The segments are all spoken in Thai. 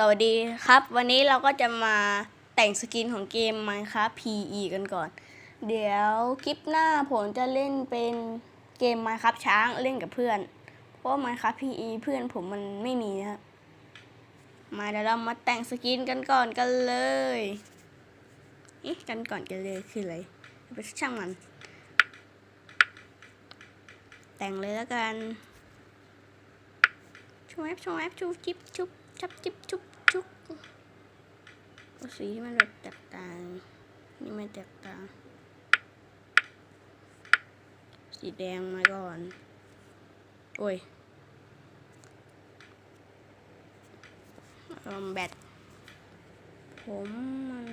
สวัสดีครับ วันนี้เราก็จะมาแต่งสกินของเกม Minecraft PE กันก่อน เดี๋ยวคลิปหน้าผมจะเล่นเป็นเกม Minecraft ช้างเล่นกับเพื่อน เพราะว่า Minecraft PE เพื่อนผมมันไม่มีนะครับมาเดี๋ยวเรามาแต่งสกินกันก่อนกันเลยเอ๊ะกันก่อนกันเลยคืออะไรไปช่างมัน แต่งเลยแล้วกันชุบแอปชุบแอปชุบจิ๊บชุบ ชับจิบชุบชุบสีที่มันแบบแตกต่างนี่ไม่แตกต่าง สีแดงมาก่อน โอ้ยลมแบตผมมัน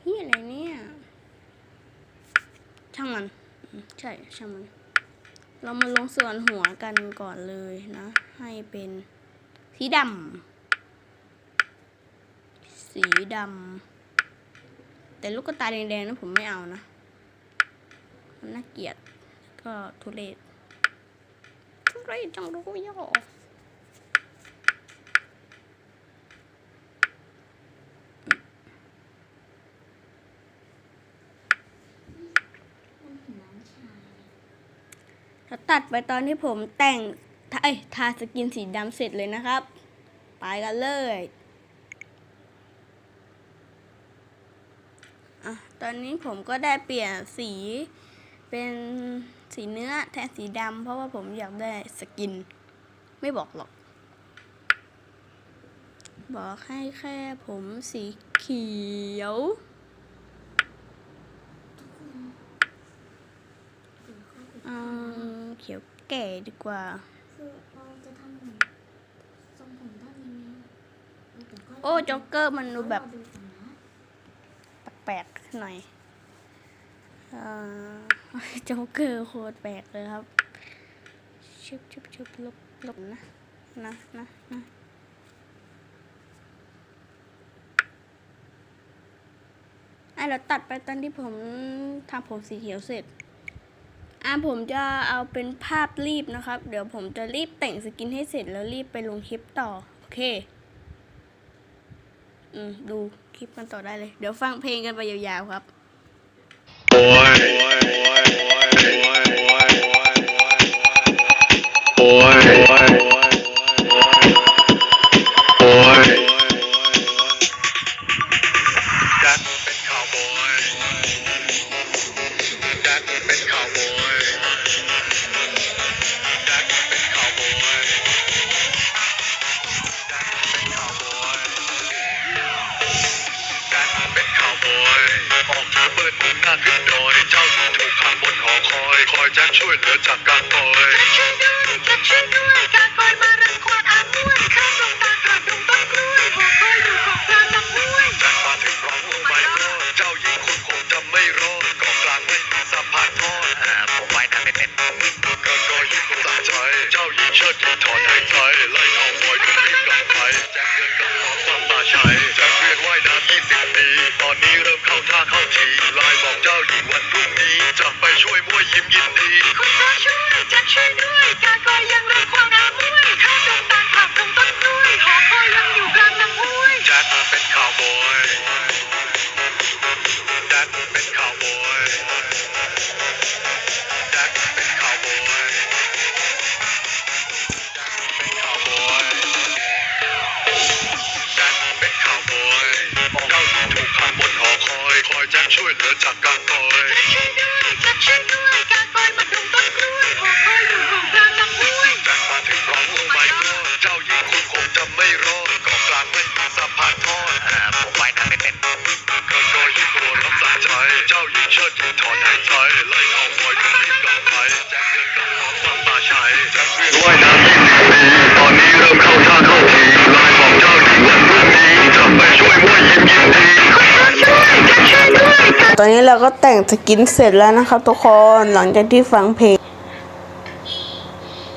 เฮียอะไรเนี่ย ช่างมัน ใช่ ช่างมัน เรามาลงส่วนหัวกันก่อนเลยนะ ให้เป็นสีดำสีดำแต่ลูกตาแดงๆนั้นผมไม่เอานะมันน่าเกลียดก็ทุเรศทุเรศจังรู้ย่อ แล้วตัดไปตอนที่ผมแต่งทาเอ้ยทาสกินสีดำเสร็จเลยนะครับ ไปกันเลยอะตอนนี้ผมก็ได้เปลี่ยนสีเป็นสีเนื้อแทนสีดำเพราะว่าผมอยากได้สกิน ไม่บอกหรอก บอกให้แค่ผมสีเขียวอืม เขียวแก่ดีกว่า คือเราจะทำเหมือนทรงผมด้านนี้เดี๋ยวก็โอ้จ็อกเกอร์มันดูแบบรอดูก่อนนะแปลกๆหน่อยอ่าโจ๊กเกอร์โคตรแปลกเลยครับชุบชุบชุบลบลบนะนะนะนะอะเราตัดไปตอนที่ผมทำผมสีเขียวเสร็จ อะผมจะเอาเป็นภาพรีบนะครับ เดี๋ยวผมจะรีบแต่งสกินให้เสร็จแล้วรีบไปลงคลิปต่อ โอเค อืม ดูคลิปกันต่อได้เลย เดี๋ยวฟังเพลงกันไปยาวๆครับดั จะช่วยเหลือจากการต่อยช่วยด้วยแจ็คช่วยด้วยการคอยมารังควานอามวนข้ามดงตากระดุมต้นกล้วยหัวคอยอยู่ของกลางลำห้วยแจ็คมาถึงร้องโอ้ไม่รอดเจ้าหญิงคุณคงจะไม่รอดกองกลางไม่มีสะพานทอดผมว่ายน้ำไม่เป็นก็ก็ยิ่งสะใจ เจ้าหญิงเชิดหญิงถอนหายใจไล่เอาบอย วยยิ้มยินดี คุณพระช่วยจ็คช่วยด้วย การคอยยังรังควานอามวยข้ามดงตาลผ่านดงต้นกล้วย หอคอยยังอยู่กลางลำห้วย แจ็คเป็นข่าวบอย แจ็คเป็นข่าวบอย แจ็คเป็นข่าวบอย แจ็คเป็นข่าวบอย แจ็คเป็นข่าวบอยเจ้าหญิงถูกขังบนหอคอย คอยแจ็คช่วยเหลือจากการาหญิงเชิดหญิงถอนหายใจไล่เอาบอยถึงรีบกลับไปแจ็คเดินกลับขอความตาชัยแจ็คเรียนว่ายน้ำยี่สิบปีตอนนี้เริ่มเข้าท่าเข้าทีไล่บอกเจ้าหญิงวันพรุ่งนี้จะไปช่วยมั่วยิ้มยินดีตอนนี้เราก็แต่งสกินเสร็จแล้วนะครับทุกคนหลังจากที่ฟังเพลง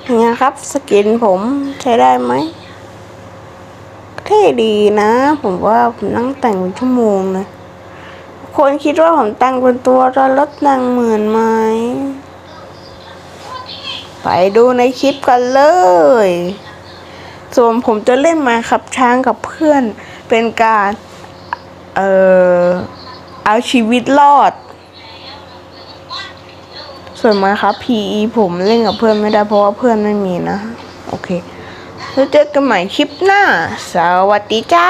เป็นไงครับสกินผมใช้ได้ไหมเท่ดีนะ ผมว่าผมนั่งแต่งเป็นชั่วโมงเลย คนคิดว่าผมแต่งเป็นตัวตอนรถนางเหมือนไหม ไปดูในคลิปกันเลย ส่วนผมจะเล่นมาครับช้างกับเพื่อน เป็นการ เอ่อ เอาชีวิตรอด ส่วนมาครับ PE ผมเล่นกับเพื่อนไม่ได้เพราะว่าเพื่อนไม่มีนะ โอเค แล้วเจอกันใหม่คลิปหน้า สวัสดีจ้า